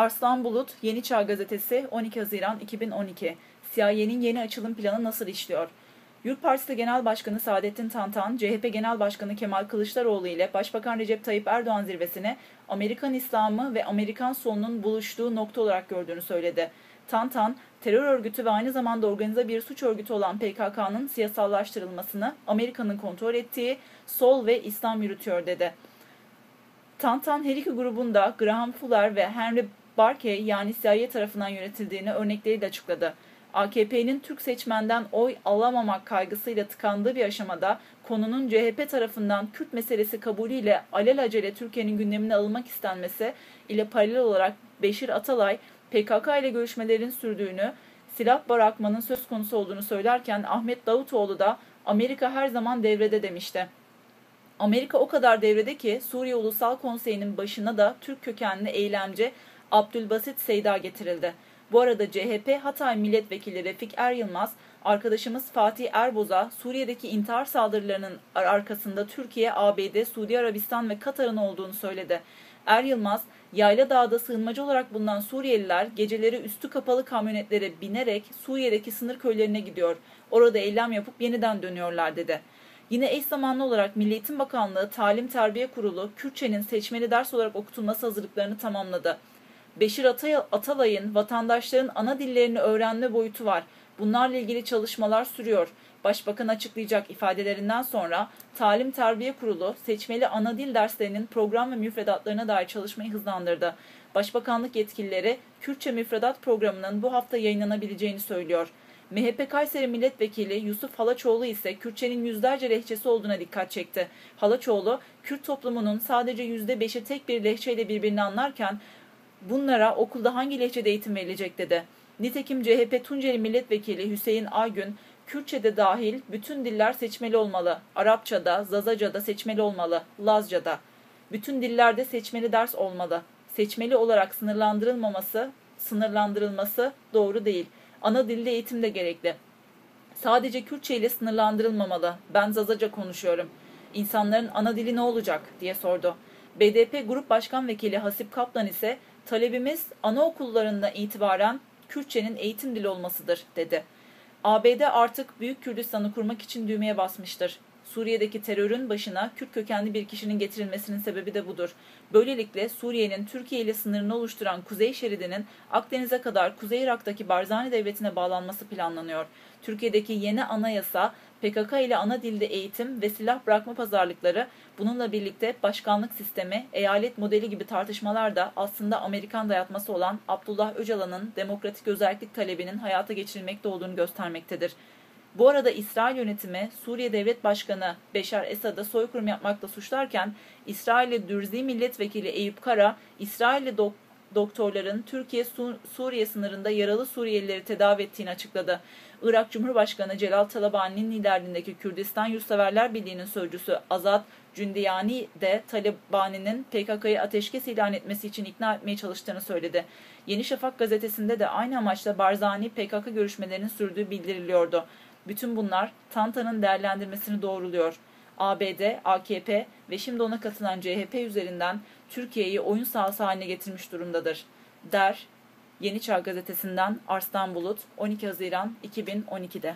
Arslan Bulut, Yeni Çağ Gazetesi 12 Haziran 2012. CIA'nin yeni açılım planı nasıl işliyor? Yurt Partisi Genel Başkanı Saadettin Tantan, CHP Genel Başkanı Kemal Kılıçdaroğlu ile Başbakan Recep Tayyip Erdoğan zirvesini Amerikan İslamı ve Amerikan solunun buluştuğu nokta olarak gördüğünü söyledi. Tantan, terör örgütü ve aynı zamanda organize bir suç örgütü olan PKK'nın siyasallaştırılmasını Amerika'nın kontrol ettiği sol ve İslam yürütüyor dedi. Tantan her iki grubunda Graham Fuller ve Henry Barkey yani CIA tarafından yönetildiğini örnekleriyle açıkladı. AKP'nin Türk seçmenden oy alamamak kaygısıyla tıkandığı bir aşamada konunun CHP tarafından Kürt meselesi kabulüyle alelacele Türkiye'nin gündemine alınmak istenmesi ile paralel olarak Beşir Atalay PKK ile görüşmelerin sürdüğünü, silah bırakmanın söz konusu olduğunu söylerken Ahmet Davutoğlu da Amerika her zaman devrede demişti. Amerika o kadar devrede ki Suriye Ulusal Konseyi'nin başına da Türk kökenli eylemci Abdülbasit Seyda getirildi. Bu arada CHP Hatay Milletvekili Refik Er Yılmaz, arkadaşımız Fatih Erboz'a Suriye'deki intihar saldırılarının arkasında Türkiye, ABD, Suudi Arabistan ve Katar'ın olduğunu söyledi. Er Yılmaz, Yayla Dağı'da sığınmacı olarak bulunan Suriyeliler geceleri üstü kapalı kamyonetlere binerek Suriye'deki sınır köylerine gidiyor. Orada eylem yapıp yeniden dönüyorlar dedi. Yine eş zamanlı olarak Milli Eğitim Bakanlığı Talim Terbiye Kurulu Kürtçenin seçmeli ders olarak okutulması hazırlıklarını tamamladı. Beşir Atalay'ın vatandaşların ana dillerini öğrenme boyutu var. Bunlarla ilgili çalışmalar sürüyor. Başbakan açıklayacak ifadelerinden sonra Talim Terbiye Kurulu seçmeli ana dil derslerinin program ve müfredatlarına dair çalışmayı hızlandırdı. Başbakanlık yetkilileri Kürtçe müfredat programının bu hafta yayınlanabileceğini söylüyor. MHP Kayseri Milletvekili Yusuf Halaçoğlu ise Kürtçenin yüzlerce lehçesi olduğuna dikkat çekti. Halaçoğlu, Kürt toplumunun sadece %5'i tek bir lehçeyle birbirini anlarken bunlara okulda hangi lehçede eğitim verilecek dedi. Nitekim CHP Tunceli Milletvekili Hüseyin Aygün, Kürtçe'de dahil bütün diller seçmeli olmalı. Arapça'da, Zazaca'da seçmeli olmalı. Lazca'da. Bütün dillerde seçmeli ders olmalı. Seçmeli olarak sınırlandırılmaması, sınırlandırılması doğru değil. Ana dilde eğitim de gerekli. Sadece Kürtçe ile sınırlandırılmamalı. Ben Zazaca konuşuyorum. İnsanların ana dili ne olacak diye sordu. BDP Grup Başkan Vekili Hasip Kaplan ise talebimiz anaokullarında itibaren Kürtçenin eğitim dili olmasıdır dedi. ABD artık Büyük Kürdistan'ı kurmak için düğmeye basmıştır. Suriye'deki terörün başına Kürt kökenli bir kişinin getirilmesinin sebebi de budur. Böylelikle Suriye'nin Türkiye ile sınırını oluşturan Kuzey Şeridi'nin Akdeniz'e kadar Kuzey Irak'taki Barzani Devleti'ne bağlanması planlanıyor. Türkiye'deki yeni anayasa PKK ile ana dilde eğitim ve silah bırakma pazarlıkları, bununla birlikte başkanlık sistemi, eyalet modeli gibi tartışmalar da aslında Amerikan dayatması olan Abdullah Öcalan'ın demokratik özellik talebinin hayata geçirilmekte olduğunu göstermektedir. Bu arada İsrail yönetimi Suriye Devlet Başkanı Beşar Esad'ı soykırım yapmakla suçlarken İsrail'li Dürzi Milletvekili Eyüp Kara, İsrailli dok doktorların Türkiye Suriye sınırında yaralı Suriyelileri tedavi ettiğini açıkladı. Irak Cumhurbaşkanı Celal Talabani'nin liderliğindeki Kürdistan Yurtseverler Birliği'nin sözcüsü Azat Cündiyani de Talabani'nin PKK'yı ateşkes ilan etmesi için ikna etmeye çalıştığını söyledi. Yeni Şafak gazetesinde de aynı amaçla Barzani PKK görüşmelerinin sürdüğü bildiriliyordu. Bütün bunlar Tanta'nın değerlendirmesini doğruluyor. ABD, AKP ve şimdi ona katılan CHP üzerinden Türkiye'yi oyun sahası haline getirmiş durumdadır. Der, Yeni Çağ Gazetesi'nden Arslan Bulut 12 Haziran 2012'de.